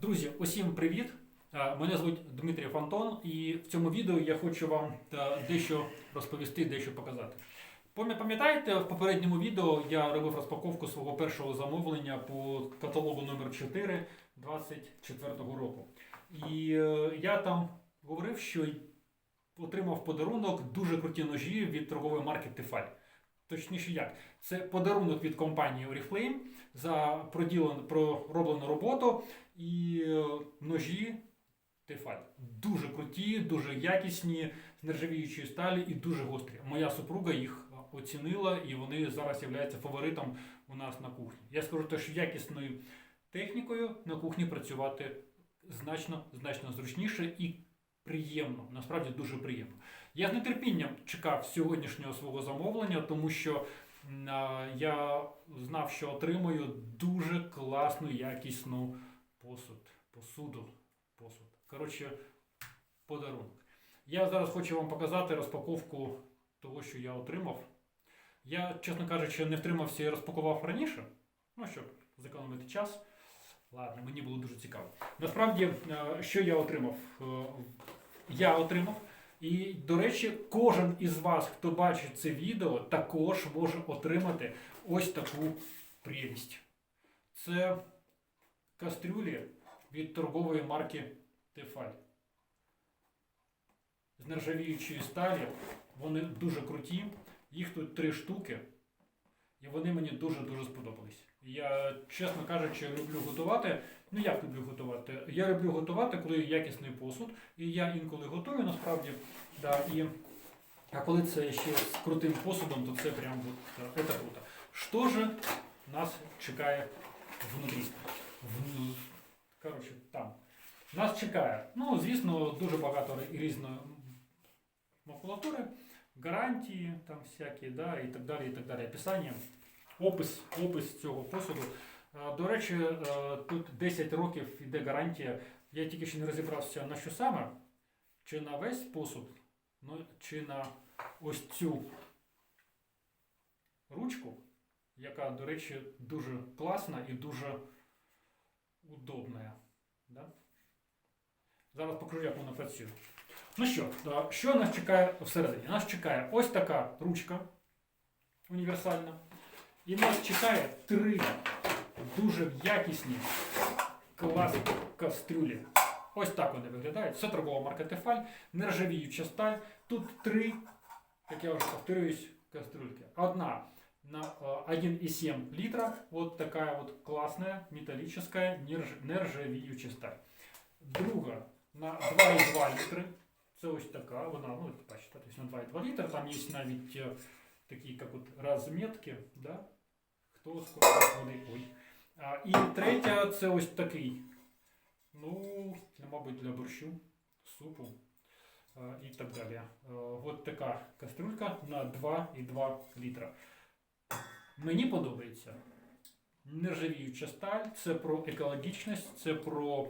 Друзі, усім привіт! Е, Мене звуть Дмитрій Фантон, і в цьому відео я хочу вам е, дещо розповісти, дещо показати. Пам'ятаєте, в попередньому відео я робив розпаковку свого першого замовлення по каталогу номер 4 24 року. І е, я там говорив, що отримав подарунок дуже круті ножі від торгової марки Тефаль. Точніше як, це подарунок від компанії Oriflame за проділену, пророблену роботу і е, ножі Тефаль. Дуже круті, дуже якісні, з нержавіючої сталі і дуже гострі. Моя супруга їх е, оцінила і вони зараз являються фаворитом у нас на кухні. Я скажу те, що якісною технікою на кухні працювати значно, значно зручніше і приємно. Насправді дуже приємно. Я з нетерпінням чекав сьогоднішнього свого замовлення, тому що я знав, що отримую дуже класну якісну посуд, посуду, посуд. Коротше, подарунок. Я зараз хочу вам показати розпаковку того, що я отримав. Я, чесно кажучи, не втримався і розпакував раніше, ну щоб зекономити час. Ладно, мені було дуже цікаво. Насправді, е, що я отримав? Е, Я отримав. І, до речі, кожен із вас, хто бачить це відео, також може отримати ось таку прелість. Це кастрюлі від торгової марки Тефаль. З нержавіючої сталі. Вони дуже круті. Їх тут три штуки. І вони мені дуже-дуже сподобались. Я, чесно кажучи, люблю готувати. Ну як люблю готувати? Я люблю готувати, коли якісний посуд. І я інколи готую насправді. Да, і, а коли це ще з крутим посудом, то це прям от, це круто. Що же нас чекає внутрі? Коротше, там. Нас чекає, ну, звісно, дуже багато різної макулатури, гарантії там всякі, да, і так далі, і так далі. Описання, опис, опис цього посуду. Е, До речі, е, тут 10 років йде гарантія. Я тільки ще не розібрався на що саме. Чи на весь посуд, ну, чи на ось цю ручку, яка, до речі, дуже класна і дуже удобна. Да? Зараз покажу, як вона працює. Ну що, що нас чекає всередині? Нас чекає ось така ручка універсальна. І нас чекає три дуже якісні класні кастрюлі. Ось так вони виглядають. Це торгова марка Тефаль, нержавіюча сталь. Тут три, як я вже повторююсь, кастрюльки. Одна на э, 1,7 литра, вот такая вот классная металлическая нерж- нержавіюча сталь. Друга на 2,2 літри. Це ось така, вона, ну, бачите, тобто на 2,2 літри, там є навіть е, такі, як от розмітки, да? хто скільки води. Ой. А, і третя це ось такий. Ну, мабуть, для борщу, супу а, і так далі. Е, От така кастрюлька на 2,2 літра. Мені подобається нержавіюча сталь, це про екологічність, це про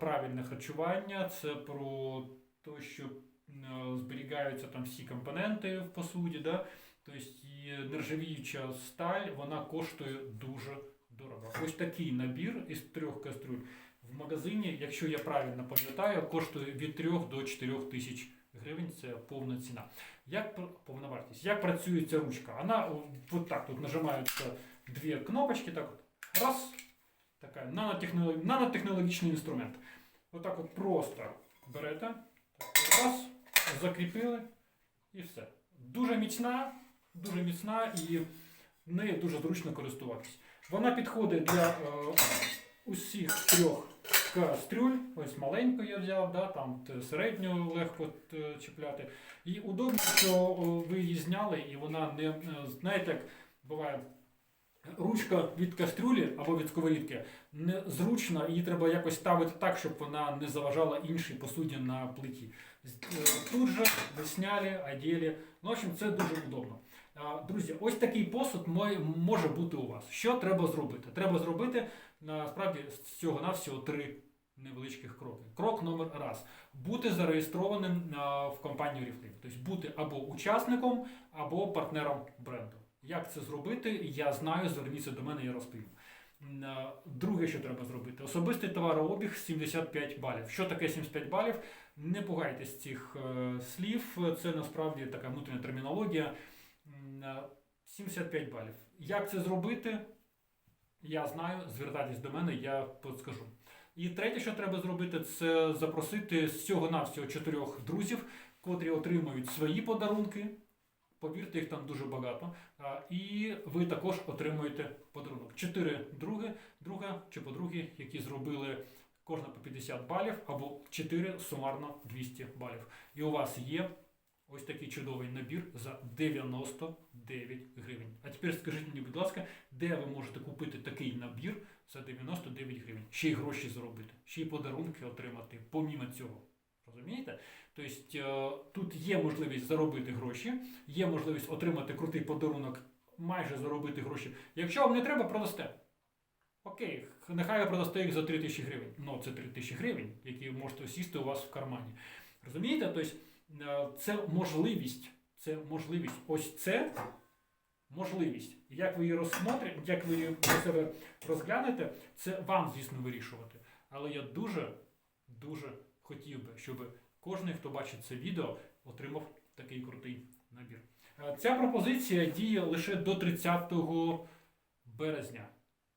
правильне харчування, це про те, що зберігаються там всі компоненти в посуді. Да? Тобто нержавіюча сталь вона коштує дуже дорого. Ось такий набір із трьох кастрюль в магазині, якщо я правильно пам'ятаю, коштує від 3 до 4 тисяч гривень. Це повна ціна. Як повна вартість? Як працює ця ручка? Вона от так тут нажимаються дві кнопочки, так от раз. Така нанотехнолог- нанотехнологічний інструмент. Отак от просто берете, так, раз, закріпили і все. Дуже міцна, дуже міцна і нею дуже зручно користуватись. Вона підходить для е, усіх трьох кастрюль. Ось маленьку я взяв, да, там середню легко е, чіпляти. І удобно, що ви її зняли, і вона не, е, знаєте, як буває. Ручка від кастрюлі або від сковорідки незручна, її треба якось ставити так, щоб вона не заважала іншій посуді на плиті. Е, Тут же ви сняли, одели. Ну, в общем, це дуже удобно. Друзі, ось такий посуд може бути у вас. Що треба зробити? Треба зробити насправді з цього на всього три невеличких кроки. Крок номер раз. Бути зареєстрованим в компанію Oriflame. Тобто бути або учасником, або партнером бренду. Як це зробити, я знаю, зверніться до мене, я розповім. Друге, що треба зробити, особистий товарообіг 75 балів. Що таке 75 балів? Не пугайтесь цих е, слів, це насправді така внутрішня термінологія. М, е, 75 балів. Як це зробити? Я знаю, звертайтесь до мене, я підскажу. І третє, що треба зробити, це запросити з цього навсього чотирьох друзів, котрі отримують свої подарунки. Повірте, їх там дуже багато. І ви також отримуєте подарунок. Чотири други, друга чи подруги, які зробили кожна по 50 балів, або 4 сумарно 200 балів. І у вас є ось такий чудовий набір за 99 гривень. А тепер скажіть мені, будь ласка, де ви можете купити такий набір за 99 гривень? Ще й гроші заробити, ще й подарунки отримати, помімо цього. Розумієте? Тобто е, тут є можливість заробити гроші, є можливість отримати крутий подарунок, майже заробити гроші. Якщо вам не треба, продасте. Окей, нехай ви продасте їх за 3 тисячі гривень. Ну, це 3 тисячі гривень, які можете сісти у вас в кармані. Розумієте? Тобто це можливість. Це можливість. Ось це можливість. Як ви її розсмотрите, як ви її себе розглянете, це вам, звісно, вирішувати. Але я дуже, дуже хотів би, щоб кожен, хто бачить це відео, отримав такий крутий набір. Е, Ця пропозиція діє лише до 30 березня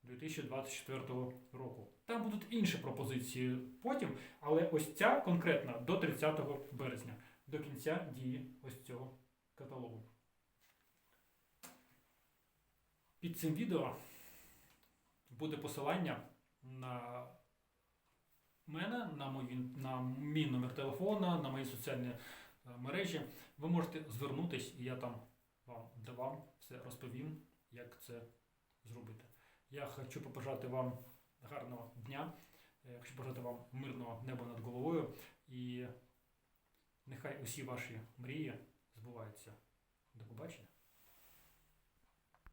2024 року. Там будуть інші пропозиції потім, але ось ця конкретна до 30 березня, до кінця дії ось цього каталогу. Під цим відео буде посилання на мене, на, мої, на мій номер телефона, на мої соціальні е, мережі. Ви можете звернутись, і я там вам давам все розповім, як це зробити. Я хочу побажати вам гарного дня, е, хочу побажати вам мирного неба над головою і нехай усі ваші мрії збуваються. До побачення.